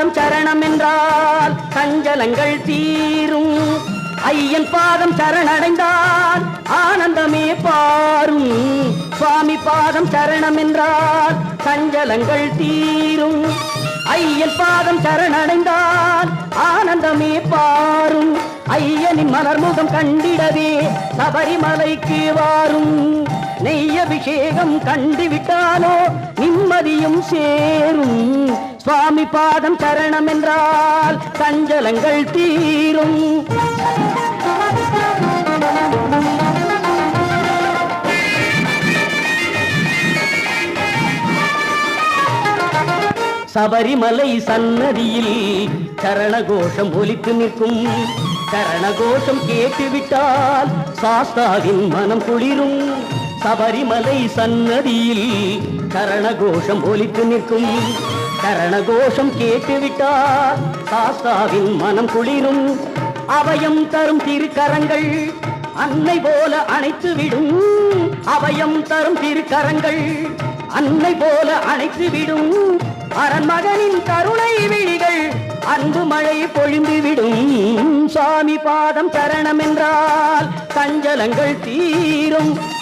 பாதம் சரணம் என்றால் சஞ்சலங்கள் தீரும். ஐயன் பாதம் சரணடைந்தால் ஆனந்தமே பாரும். சுவாமி பாதம் சரணம் என்றால் சஞ்சலங்கள் தீரும். ஐயன் பாதம் சரணடைந்தால் ஆனந்தமே பாரும். ஐயனின் மலர்முகம் கண்டிடவே சபரிமலைக்கு வாரும். நெய்யபிஷேகம் கண்டுவிட்டாலோ நிம்மதியும் சேரும். சுவாமி பாதம் சரணம் என்றால் சஞ்சலங்கள் தீரும். சபரிமலை சன்னதியில் சரணகோஷம் ஒலித்து நிற்கும். சரணகோஷம் கேட்டுவிட்டால் சாஸ்தாவின் மனம் குளிரும். சபரிமலை சன்னதியில் சரணகோஷம் ஒலித்து நிற்கும். கரணகோஷம் கேட்டுவிட்டார். சாஸ்தாவின் மனம் குளிரும். அவயம் தரும் திருக்கரங்கள் அன்னை போல அணைத்துவிடும். அவயம் தரும் திருக்கரங்கள் அன்னை போல அணைத்துவிடும். அரண்மகனின் கருணை விழிகள் அன்பு மழை பொழிந்துவிடும். சாமி பாதம் சரணம் என்றால் சஞ்சலங்கள் தீரும்.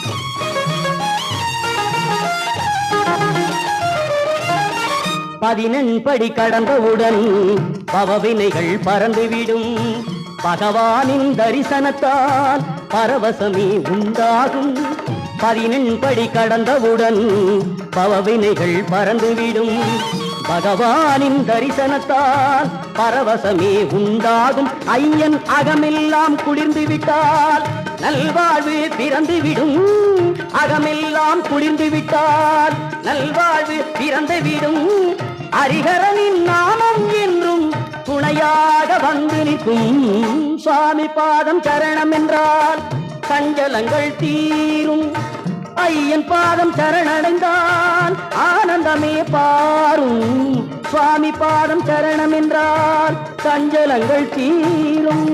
பதினெண்படி கடந்தவுடன் பவவினைகள் பறந்துவிடும். பகவானின் தரிசனத்தால் பரவசமே உண்டாகும். பதினெண்படி கடந்தவுடன் பவவினைகள் பறந்துவிடும். பகவானின் தரிசனத்தால் பரவசமே உண்டாகும். ஐயன் அகமெல்லாம் குளிர்ந்து விட்டால் நல்வாழ்வு பிறந்துவிடும். அகமெல்லாம் குளிர்ந்து விட்டால் நல்வாழ்வு பிறந்துவிடும் ஹரிஹரனின் நாமம் என்றும் துணையாக வந்து நிற்கும். சுவாமி பாதம் சரணம் என்றால் சஞ்சலங்கள் தீரும். ஐயன் பாதம் சரணடைந்தான் ஆனந்தமே பாரும். சுவாமி பாதம் சரணம் என்றால் சஞ்சலங்கள் தீரும்.